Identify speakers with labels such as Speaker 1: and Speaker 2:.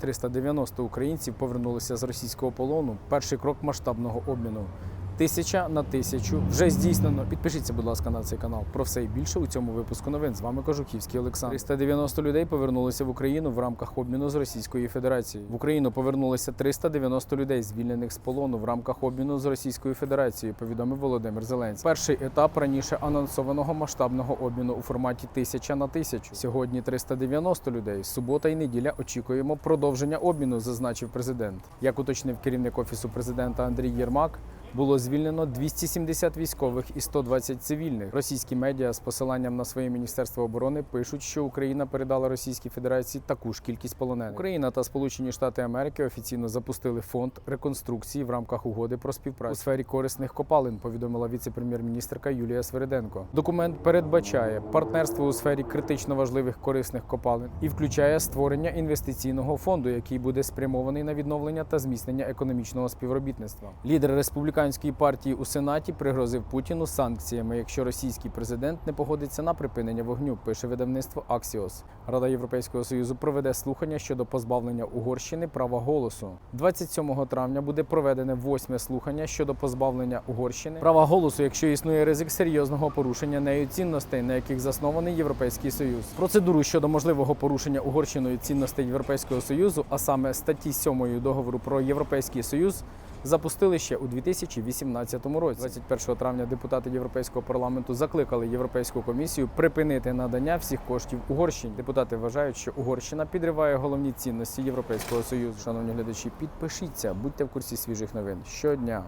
Speaker 1: 390 українців повернулися з російського полону. Перший крок масштабного обміну. Тисяча на тисячу вже здійснено. Підпишіться, будь ласка, на цей канал. Про все і більше у цьому випуску новин. З вами Кожухівський Олександр. 390 людей повернулися в Україну в рамках обміну з Російської Федерації. В Україну повернулися 390 людей, звільнених з полону в рамках обміну з Російською Федерацією. Повідомив Володимир Зеленський. Перший етап раніше анонсованого масштабного обміну у форматі тисяча на тисячу. Сьогодні 390 людей. Субота і неділя очікуємо продовження обміну, зазначив президент. Як уточнив керівник офісу президента Андрій Єрмак. Було звільнено 270 військових і 120 цивільних. Російські медіа з посиланням на своє міністерство оборони пишуть, що Україна передала Російській Федерації таку ж кількість полонених. Україна та Сполучені Штати Америки офіційно запустили фонд реконструкції в рамках угоди про співпрацю у сфері корисних копалин. Повідомила віце-прем'єр-міністрка Юлія Свериденко. Документ передбачає партнерство у сфері критично важливих корисних копалин і включає створення інвестиційного фонду, який буде спрямований на відновлення та зміцнення економічного співробітництва. Лідер республіканської партії у сенаті пригрозив Путіну санкціями, якщо російський президент не погодиться на припинення вогню. Пише видавництво Axios. Рада Європейського союзу проведе слухання щодо позбавлення Угорщини права голосу. 27 травня буде проведене восьме слухання щодо позбавлення Угорщини права голосу, якщо існує ризик серйозного порушення нею цінностей, на яких заснований Європейський Союз. Процедуру щодо можливого порушення Угорщиною цінностей Європейського Союзу, а саме статті 7 договору про Європейський Союз. Запустили ще у 2018 році. 21 травня депутати Європейського парламенту закликали Європейську комісію припинити надання всіх коштів Угорщині. Депутати вважають, що Угорщина підриває головні цінності Європейського союзу. Шановні глядачі, підпишіться, будьте в курсі свіжих новин щодня.